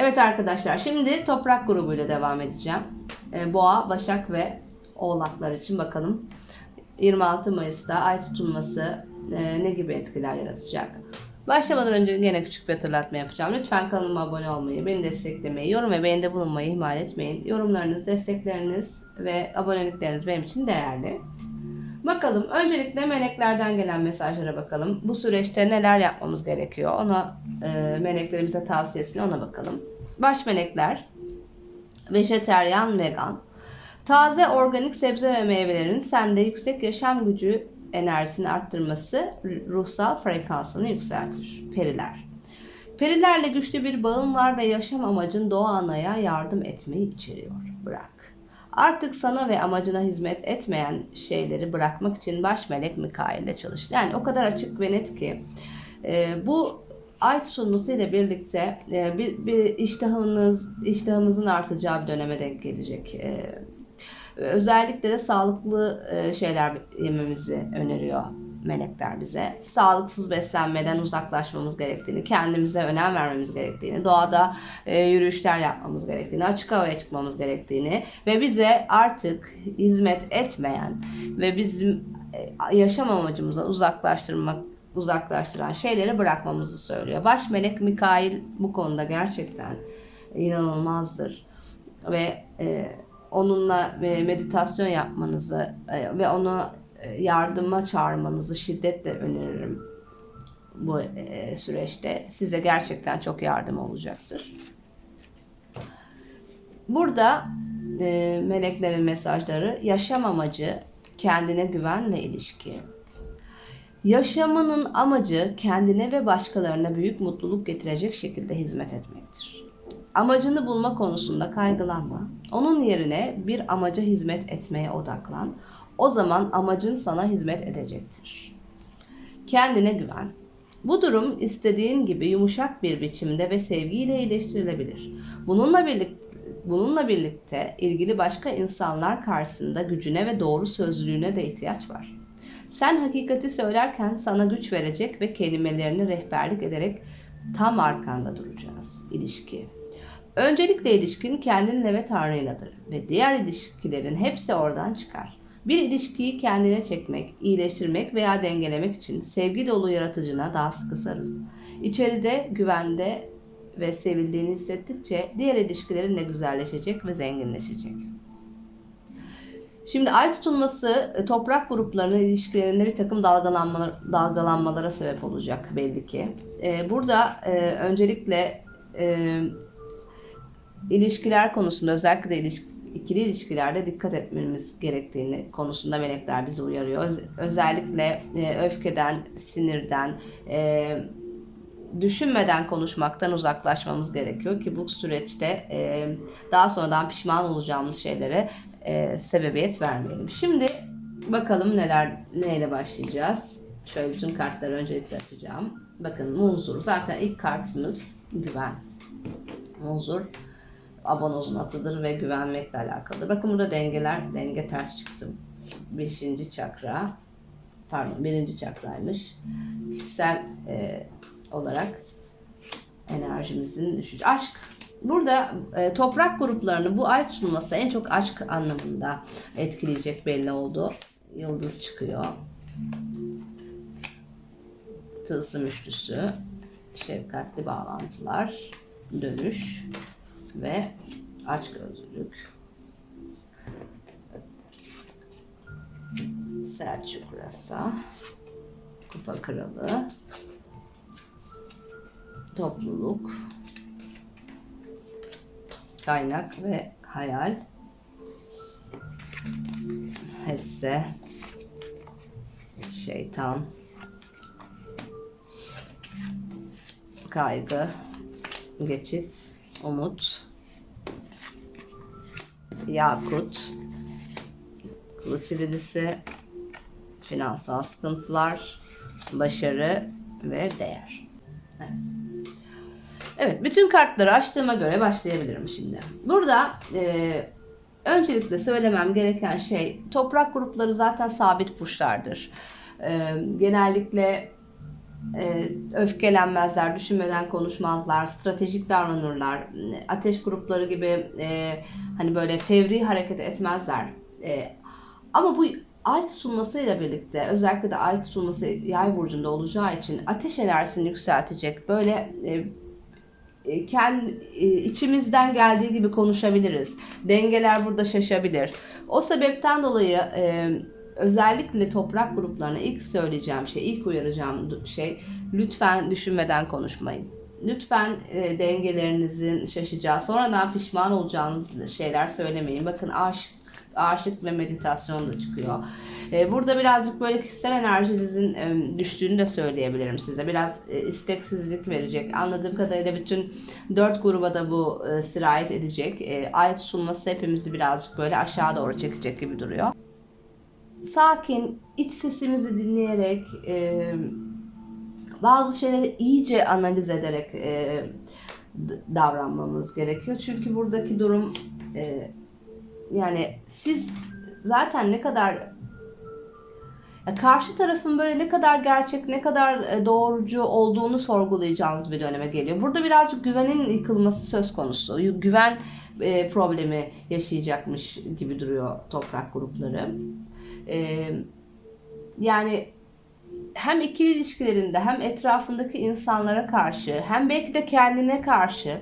Evet arkadaşlar şimdi toprak grubuyla devam edeceğim. Ee, Boğa, Başak ve Oğlaklar için bakalım 26 Mayıs'ta ay tutulması e, ne gibi etkiler yaratacak? Başlamadan önce yine küçük bir hatırlatma yapacağım. Lütfen kanalıma abone olmayı, beni desteklemeyi, yorum ve beğenide bulunmayı ihmal etmeyin. Yorumlarınız, destekleriniz ve abonelikleriniz benim için değerli. Bakalım öncelikle meleklerden gelen mesajlara bakalım. Bu süreçte neler yapmamız gerekiyor? Ona e, meleklerimize tavsiyesine ona bakalım. Baş melekler vejeteryan, vegan. Taze organik sebze ve meyvelerin sende yüksek yaşam gücü enerjisini arttırması ruhsal frekansını yükseltir. Periler. Perilerle güçlü bir bağın var ve yaşam amacın doğa anaya yardım etmeyi içeriyor. Bırak. Artık sana ve amacına hizmet etmeyen şeyleri bırakmak için baş melek Mikail ile çalış. Yani o kadar açık ve net ki e, bu ay tutulması ile birlikte e, bir, bir iştahınız, iştahımızın artacağı bir döneme denk gelecek. E, özellikle de sağlıklı e, şeyler yememizi öneriyor melekler bize. Sağlıksız beslenmeden uzaklaşmamız gerektiğini, kendimize önem vermemiz gerektiğini, doğada e, yürüyüşler yapmamız gerektiğini, açık havaya çıkmamız gerektiğini ve bize artık hizmet etmeyen ve bizim e, yaşam amacımızdan uzaklaştırmak uzaklaştıran şeyleri bırakmamızı söylüyor. Baş melek Mikail bu konuda gerçekten inanılmazdır ve e, onunla e, meditasyon yapmanızı e, ve onu yardıma çağırmanızı şiddetle öneririm bu e, süreçte. Size gerçekten çok yardım olacaktır. Burada e, meleklerin mesajları yaşam amacı, kendine güven ve ilişki. Yaşamanın amacı kendine ve başkalarına büyük mutluluk getirecek şekilde hizmet etmektir. Amacını bulma konusunda kaygılanma. Onun yerine bir amaca hizmet etmeye odaklan. O zaman amacın sana hizmet edecektir. Kendine güven. Bu durum istediğin gibi yumuşak bir biçimde ve sevgiyle iyileştirilebilir. Bununla birlikte Bununla birlikte ilgili başka insanlar karşısında gücüne ve doğru sözlülüğüne de ihtiyaç var. Sen hakikati söylerken sana güç verecek ve kelimelerini rehberlik ederek tam arkanda duracağız. İlişki. Öncelikle ilişkin kendinle ve Tanrı'yladır ve diğer ilişkilerin hepsi oradan çıkar. Bir ilişkiyi kendine çekmek, iyileştirmek veya dengelemek için sevgi dolu yaratıcına daha sıkı sarıl. İçeride, güvende ve sevildiğini hissettikçe diğer ilişkilerin de güzelleşecek ve zenginleşecek. Şimdi ay tutulması e, toprak gruplarının ilişkilerinde bir takım dalgalanmalar, dalgalanmalara sebep olacak belli ki. Ee, burada e, öncelikle e, ilişkiler konusunda özellikle de ilişki, ikili ilişkilerde dikkat etmemiz gerektiğini konusunda melekler bizi uyarıyor. Öz, özellikle e, öfkeden, sinirden, e, düşünmeden konuşmaktan uzaklaşmamız gerekiyor ki bu süreçte e, daha sonradan pişman olacağımız şeylere e, sebebiyet vermeyelim. Şimdi bakalım neler neyle başlayacağız. Şöyle bütün kartları öncelikle açacağım. Bakın muzur. Zaten ilk kartımız güven. Muzur abanozun atıdır ve güvenmekle alakalı. Bakın burada dengeler, denge ters çıktı. Beşinci çakra, pardon birinci çakraymış. Kişisel e, olarak enerjimizin düşüş. Aşk. Burada e, toprak gruplarını bu ay tutulması en çok aşk anlamında etkileyecek belli oldu. Yıldız çıkıyor. Tılsım üçlüsü. Şefkatli bağlantılar. Dönüş. Ve aç gözlülük. Selçuk Rasa. Kupa Kralı topluluk, kaynak ve hayal, hisse, şeytan, kaygı, geçit, umut, yakut, kılıç irilisi, finansal sıkıntılar, başarı ve değer. Evet. Evet, bütün kartları açtığıma göre başlayabilirim şimdi. Burada e, öncelikle söylemem gereken şey, toprak grupları zaten sabit burçlardır. E, genellikle e, öfkelenmezler, düşünmeden konuşmazlar, stratejik davranırlar. Ateş grupları gibi e, hani böyle fevri hareket etmezler. E, ama bu ay tutulmasıyla birlikte özellikle de ay tutulması yay burcunda olacağı için ateş enerjisini yükseltecek. Böyle e, e, kendi e, içimizden geldiği gibi konuşabiliriz. Dengeler burada şaşabilir. O sebepten dolayı e, özellikle toprak gruplarına ilk söyleyeceğim şey, ilk uyaracağım şey lütfen düşünmeden konuşmayın. Lütfen e, dengelerinizin şaşacağı, sonradan pişman olacağınız şeyler söylemeyin. Bakın aşk aşık ve meditasyon da çıkıyor. E, burada birazcık böyle kişisel enerjinizin e, düştüğünü de söyleyebilirim size. Biraz e, isteksizlik verecek. Anladığım kadarıyla bütün dört gruba da bu e, sirayet edecek. E, ay tutulması hepimizi birazcık böyle aşağı doğru çekecek gibi duruyor. Sakin, iç sesimizi dinleyerek, e, bazı şeyleri iyice analiz ederek e, davranmamız gerekiyor. Çünkü buradaki durum e, yani siz zaten ne kadar karşı tarafın böyle ne kadar gerçek, ne kadar e, doğrucu olduğunu sorgulayacağınız bir döneme geliyor. Burada birazcık güvenin yıkılması söz konusu. Güven e, problemi yaşayacakmış gibi duruyor toprak grupları. E, yani hem ikili ilişkilerinde hem etrafındaki insanlara karşı hem belki de kendine karşı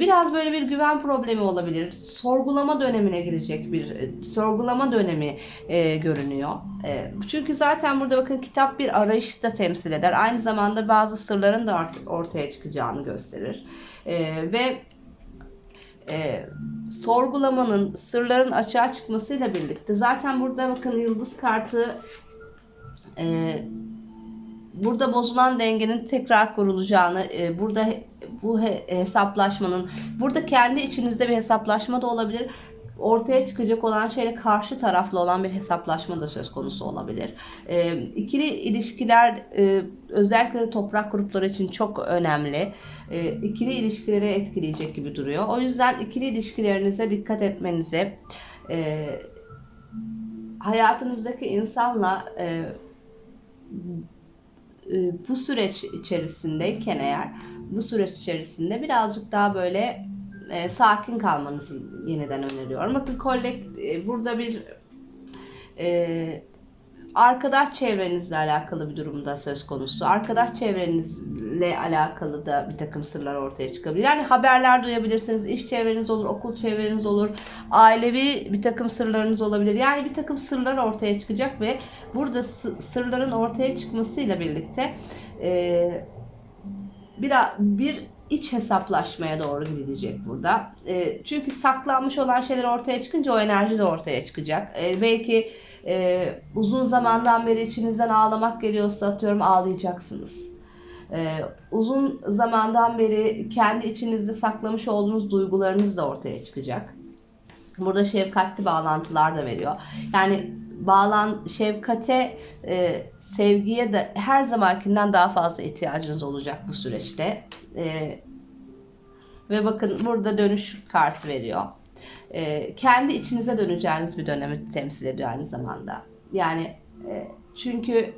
biraz böyle bir güven problemi olabilir. Sorgulama dönemine girecek bir sorgulama dönemi e, görünüyor. E, çünkü zaten burada bakın kitap bir arayışı da temsil eder. Aynı zamanda bazı sırların da art- ortaya çıkacağını gösterir. E, ve e, sorgulamanın, sırların açığa çıkmasıyla birlikte zaten burada bakın yıldız kartı e, burada bozulan dengenin tekrar kurulacağını, e, burada bu he- hesaplaşmanın, burada kendi içinizde bir hesaplaşma da olabilir. Ortaya çıkacak olan şeyle karşı taraflı olan bir hesaplaşma da söz konusu olabilir. E, ikili ilişkiler e, özellikle de toprak grupları için çok önemli. E, ikili ilişkileri etkileyecek gibi duruyor. O yüzden ikili ilişkilerinize dikkat etmenizi, e, hayatınızdaki insanla e, e, bu süreç içerisindeyken eğer bu süreç içerisinde birazcık daha böyle e, sakin kalmanızı yeniden öneriyorum. Bakın kollek e, burada bir e, arkadaş çevrenizle alakalı bir durumda söz konusu. Arkadaş çevrenizle alakalı da bir takım sırlar ortaya çıkabilir. Yani haberler duyabilirsiniz. İş çevreniz olur, okul çevreniz olur. Ailevi bir takım sırlarınız olabilir. Yani bir takım sırlar ortaya çıkacak ve burada sı- sırların ortaya çıkmasıyla birlikte e, bir, bir iç hesaplaşmaya doğru gidilecek burada. E, çünkü saklanmış olan şeyler ortaya çıkınca o enerji de ortaya çıkacak. E, belki e, uzun zamandan beri içinizden ağlamak geliyorsa atıyorum ağlayacaksınız. E, uzun zamandan beri kendi içinizde saklamış olduğunuz duygularınız da ortaya çıkacak. Burada şefkatli bağlantılar da veriyor. Yani bağlan şefkate, e, sevgiye de her zamankinden daha fazla ihtiyacınız olacak bu süreçte. E, ve bakın burada dönüş kartı veriyor. E, kendi içinize döneceğiniz bir dönemi temsil ediyor aynı zamanda. Yani e, çünkü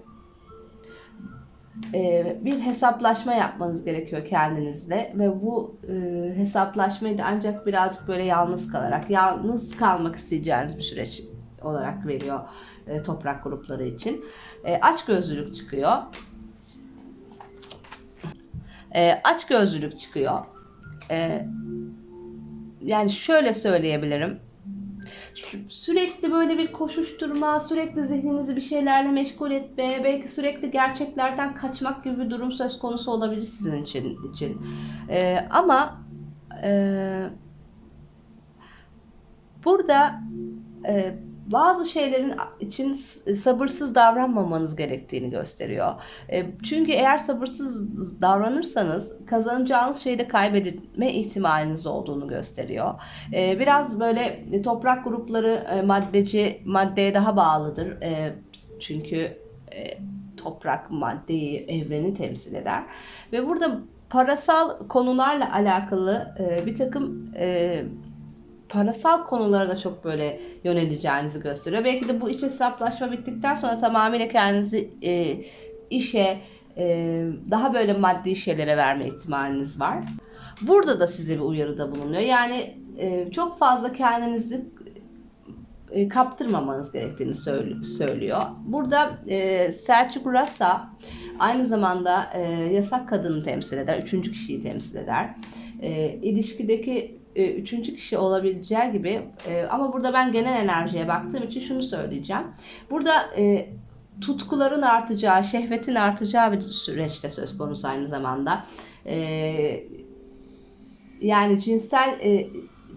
e, bir hesaplaşma yapmanız gerekiyor kendinizle ve bu e, hesaplaşmayı da ancak birazcık böyle yalnız kalarak, yalnız kalmak isteyeceğiniz bir süreç olarak veriyor e, toprak grupları için. E, aç gözlülük çıkıyor. E, aç gözlülük çıkıyor. E, yani şöyle söyleyebilirim. Sü- Sürekli böyle bir koşuşturma, sürekli zihninizi bir şeylerle meşgul etme, belki sürekli gerçeklerden kaçmak gibi bir durum söz konusu olabilir sizin için. için. E, ama e, burada e, bazı şeylerin için sabırsız davranmamanız gerektiğini gösteriyor. E, çünkü eğer sabırsız davranırsanız kazanacağınız şeyi de kaybetme ihtimaliniz olduğunu gösteriyor. E, biraz böyle toprak grupları e, maddeci maddeye daha bağlıdır. Çünkü toprak maddeyi, evreni temsil eder. Ve burada parasal konularla alakalı bir takım parasal konulara da çok böyle yöneleceğinizi gösteriyor. Belki de bu iç hesaplaşma bittikten sonra tamamıyla kendinizi e, işe, e, daha böyle maddi şeylere verme ihtimaliniz var. Burada da size bir uyarıda bulunuyor. Yani e, çok fazla kendinizi e, kaptırmamanız gerektiğini söylüyor. Burada e, Selçuk Rasa aynı zamanda e, yasak kadını temsil eder, üçüncü kişiyi temsil eder. E, ilişkideki e, üçüncü kişi olabileceği gibi e, ama burada ben genel enerjiye baktığım için şunu söyleyeceğim. Burada e, tutkuların artacağı, şehvetin artacağı bir süreçte söz konusu aynı zamanda. Yani cinsel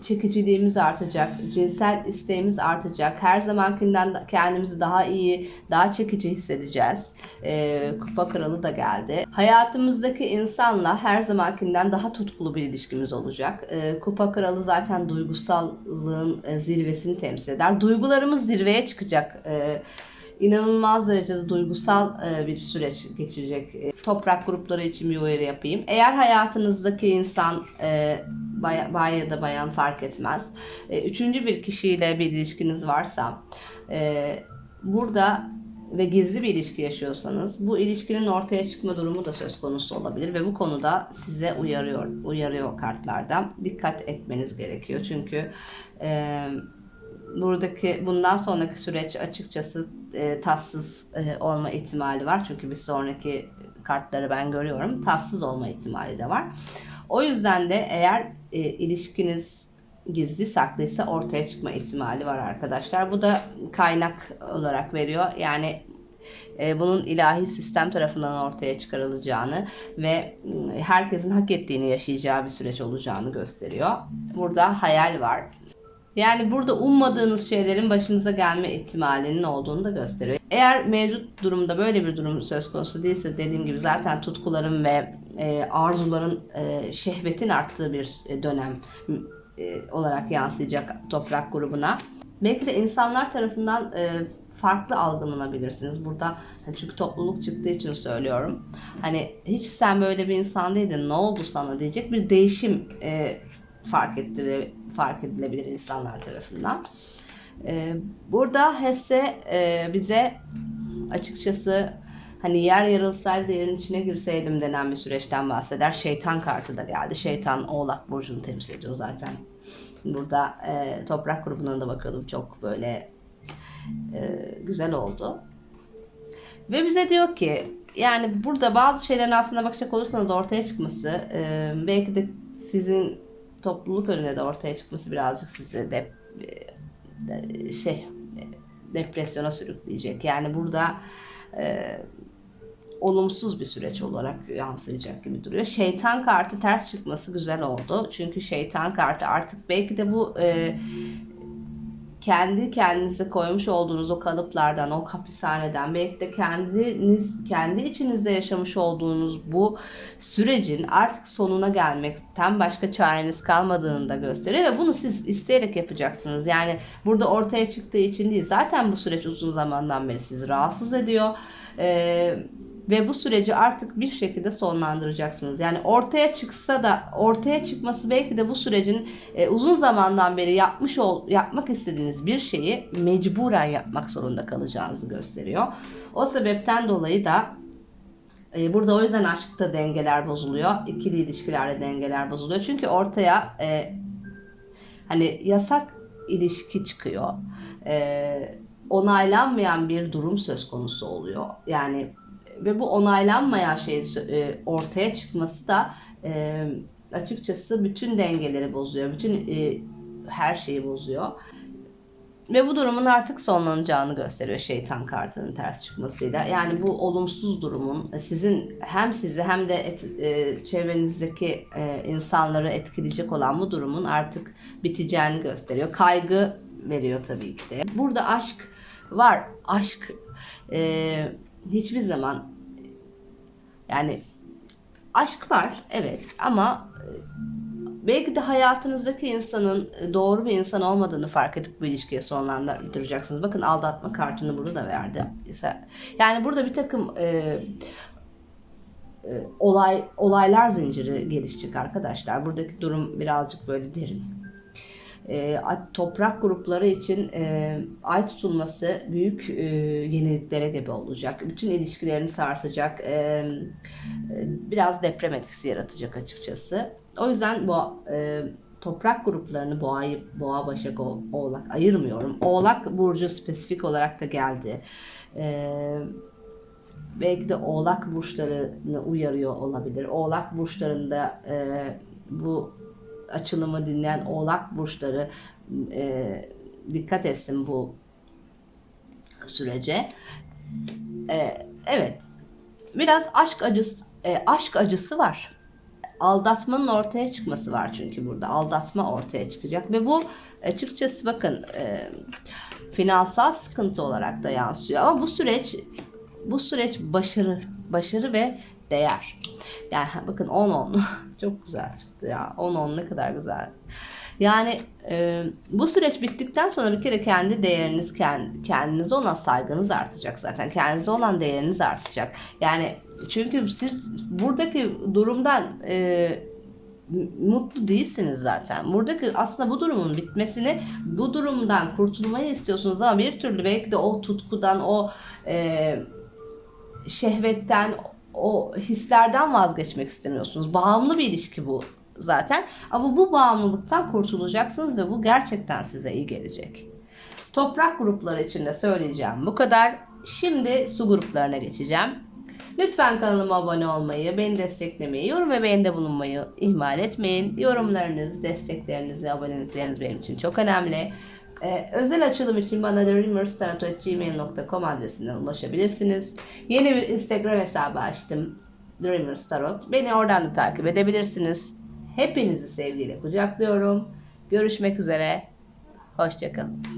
çekiciliğimiz artacak, cinsel isteğimiz artacak. Her zamankinden kendimizi daha iyi, daha çekici hissedeceğiz. E, kupa kralı da geldi. Hayatımızdaki insanla her zamankinden daha tutkulu bir ilişkimiz olacak. E, kupa kralı zaten duygusallığın e, zirvesini temsil eder. Duygularımız zirveye çıkacak. E, inanılmaz derecede duygusal e, bir süreç geçirecek. E, Toprak grupları için bir uyarı yapayım. Eğer hayatınızdaki insan e, bay, ya da bayan fark etmez. Üçüncü bir kişiyle bir ilişkiniz varsa burada ve gizli bir ilişki yaşıyorsanız bu ilişkinin ortaya çıkma durumu da söz konusu olabilir ve bu konuda size uyarıyor uyarıyor kartlarda dikkat etmeniz gerekiyor çünkü e, buradaki bundan sonraki süreç açıkçası e, tatsız e, olma ihtimali var. Çünkü bir sonraki kartları ben görüyorum. Tatsız olma ihtimali de var. O yüzden de eğer e, ilişkiniz gizli saklıysa ortaya çıkma ihtimali var arkadaşlar. Bu da kaynak olarak veriyor. Yani e, bunun ilahi sistem tarafından ortaya çıkarılacağını ve herkesin hak ettiğini yaşayacağı bir süreç olacağını gösteriyor. Burada hayal var. Yani burada ummadığınız şeylerin başınıza gelme ihtimalinin olduğunu da gösteriyor. Eğer mevcut durumda böyle bir durum söz konusu değilse dediğim gibi zaten tutkuların ve e, arzuların e, şehvetin arttığı bir e, dönem e, olarak yansıyacak toprak grubuna. Belki de insanlar tarafından e, farklı algılanabilirsiniz. Burada hani çünkü topluluk çıktığı için söylüyorum. Hani hiç sen böyle bir insan değildin ne oldu sana diyecek bir değişim e, fark ettire, fark edilebilir insanlar tarafından. E, burada Hesse e, bize açıkçası hani yer yarılsaydı yerin içine girseydim denen bir süreçten bahseder. Şeytan kartı da geldi. Şeytan Oğlak Burcu'nu temsil ediyor zaten. Burada e, toprak grubuna da bakıyordum. Çok böyle e, güzel oldu. Ve bize diyor ki yani burada bazı şeylerin aslında bakacak olursanız ortaya çıkması e, belki de sizin topluluk önüne de ortaya çıkması birazcık sizi de, de şey e, depresyona sürükleyecek. Yani burada e, olumsuz bir süreç olarak yansıyacak gibi duruyor. Şeytan kartı ters çıkması güzel oldu. Çünkü şeytan kartı artık belki de bu e, kendi kendinize koymuş olduğunuz o kalıplardan, o hapishaneden, belki de kendiniz kendi içinizde yaşamış olduğunuz bu sürecin artık sonuna gelmekten başka çareniz kalmadığını da gösteriyor ve bunu siz isteyerek yapacaksınız. Yani burada ortaya çıktığı için değil. Zaten bu süreç uzun zamandan beri sizi rahatsız ediyor. Ee, ve bu süreci artık bir şekilde sonlandıracaksınız. Yani ortaya çıksa da ortaya çıkması belki de bu sürecin e, uzun zamandan beri yapmış ol yapmak istediğiniz bir şeyi mecburen yapmak zorunda kalacağınızı gösteriyor. O sebepten dolayı da e, burada o yüzden aşkta dengeler bozuluyor. İkili ilişkilerde dengeler bozuluyor. Çünkü ortaya e, hani yasak ilişki çıkıyor. E, onaylanmayan bir durum söz konusu oluyor. Yani ve bu onaylanmayan şeyin e, ortaya çıkması da e, açıkçası bütün dengeleri bozuyor. Bütün e, her şeyi bozuyor. Ve bu durumun artık sonlanacağını gösteriyor şeytan kartının ters çıkmasıyla. Yani bu olumsuz durumun sizin hem sizi hem de et, e, çevrenizdeki e, insanları etkileyecek olan bu durumun artık biteceğini gösteriyor. Kaygı veriyor tabii ki de. Burada aşk var. Aşk e, hiçbir zaman yani aşk var evet ama e, belki de hayatınızdaki insanın e, doğru bir insan olmadığını fark edip bu ilişkiyi sonlandıracaksınız. Bakın aldatma kartını burada da verdi. Yani burada bir takım e, e, olay olaylar zinciri gelişecek arkadaşlar. Buradaki durum birazcık böyle derin. E, toprak grupları için e, ay tutulması büyük e, yeniliklere gebe olacak. Bütün ilişkilerini sarsacak. e, e, biraz deprem etkisi yaratacak açıkçası. O yüzden bu e, toprak gruplarını boğayı, boğa, başak, oğlak ayırmıyorum. Oğlak burcu spesifik olarak da geldi. Ee, belki de oğlak burçlarını uyarıyor olabilir. Oğlak burçlarında e, bu açılımı dinleyen oğlak burçları e, dikkat etsin bu sürece. E, evet. Biraz aşk acısı e, aşk acısı var. Aldatmanın ortaya çıkması var çünkü burada. Aldatma ortaya çıkacak ve bu açıkçası bakın e, finansal sıkıntı olarak da yansıyor. Ama bu süreç bu süreç başarı, başarı ve değer. Yani bakın 10-10 çok güzel çıktı ya. 10-10 ne kadar güzel. Yani e, bu süreç bittikten sonra bir kere kendi değeriniz, kendi, kendinize olan saygınız artacak zaten. Kendinize olan değeriniz artacak. Yani çünkü siz buradaki durumdan e, mutlu değilsiniz zaten. Buradaki aslında bu durumun bitmesini, bu durumdan kurtulmayı istiyorsunuz ama bir türlü belki de o tutkudan, o e, şehvetten, o hislerden vazgeçmek istemiyorsunuz. Bağımlı bir ilişki bu zaten. Ama bu bağımlılıktan kurtulacaksınız ve bu gerçekten size iyi gelecek. Toprak grupları için de söyleyeceğim bu kadar. Şimdi su gruplarına geçeceğim. Lütfen kanalıma abone olmayı, beni desteklemeyi, yorum ve beğenide bulunmayı ihmal etmeyin. Yorumlarınız, destekleriniz, abonelikleriniz benim için çok önemli. Ee, özel açılım için bana dreamerstarot.gmail.com adresinden ulaşabilirsiniz. Yeni bir Instagram hesabı açtım. Dreamers Tarot. Beni oradan da takip edebilirsiniz. Hepinizi sevgiyle kucaklıyorum. Görüşmek üzere. Hoşçakalın.